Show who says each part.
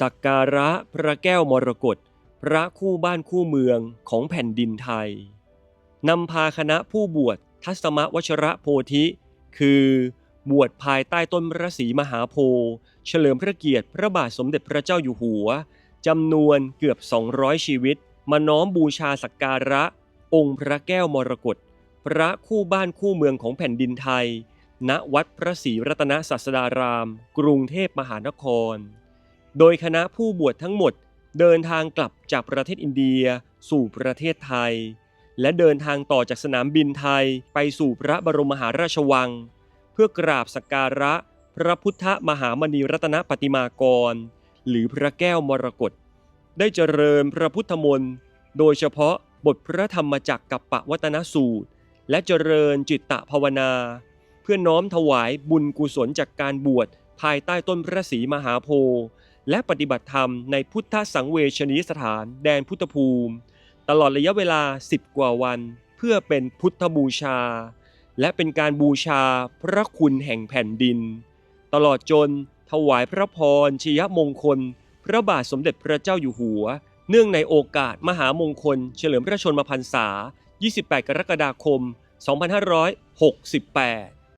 Speaker 1: สักการะพระแก้วมรกตพระคู่บ้านคู่เมืองของแผ่นดินไทยนำพาคณะผู้บวชทัศมวชระโพธิ คือบวชภายใต้ต้นพระศรีมหาโพธิ์เฉลิมพระเกียรติพระบาทสมเด็จพระเจ้าอยู่หัวจำนวนเกือบ 200 ชีวิต มาน้อมบูชาสักการะ องค์พระแก้วมรกตพระคู่บ้านคู่เมืองของแผ่นดินไทย ณวัดพระศรีรัตนศาสดาราม กรุงเทพมหานคร โดยคณะผู้บวชทั้งหมดเดินทางกลับจากประเทศอินเดีย สู่ประเทศไทย และเดินทางต่อจากสนามบินไทยไปสู่พระบรมมหาราชวัง เพื่อกราบสักการะ พระพุทธมหามณีรัตนปฏิมากร หรือพระแก้วมรกตได้เจริญพระพุทธมนต์โดยเฉพาะบทพระธรรมจักกับปวัตนสูตร และเจริญจิตตภาวนา เพื่อน้อมถวายบุญกุศลจากการบวชภายใต้ต้นพระศรีมหาโพธิ์ และปฏิบัติธรรมในพุทธสังเวชนียสถานแดนพุทธภูมิ ตลอดระยะเวลา 10 กว่าวัน เพื่อเป็นพุทธบูชา และเป็นการบูชาพระคุณแห่งแผ่นดิน ตลอดจนถวายพระพรชยมงคล พระบาทสมเด็จพระเจ้าอยู่หัว เนื่องในโอกาสมหามงคล เฉลิมพระชนมพรรษา 28 กรกฎาคม 2568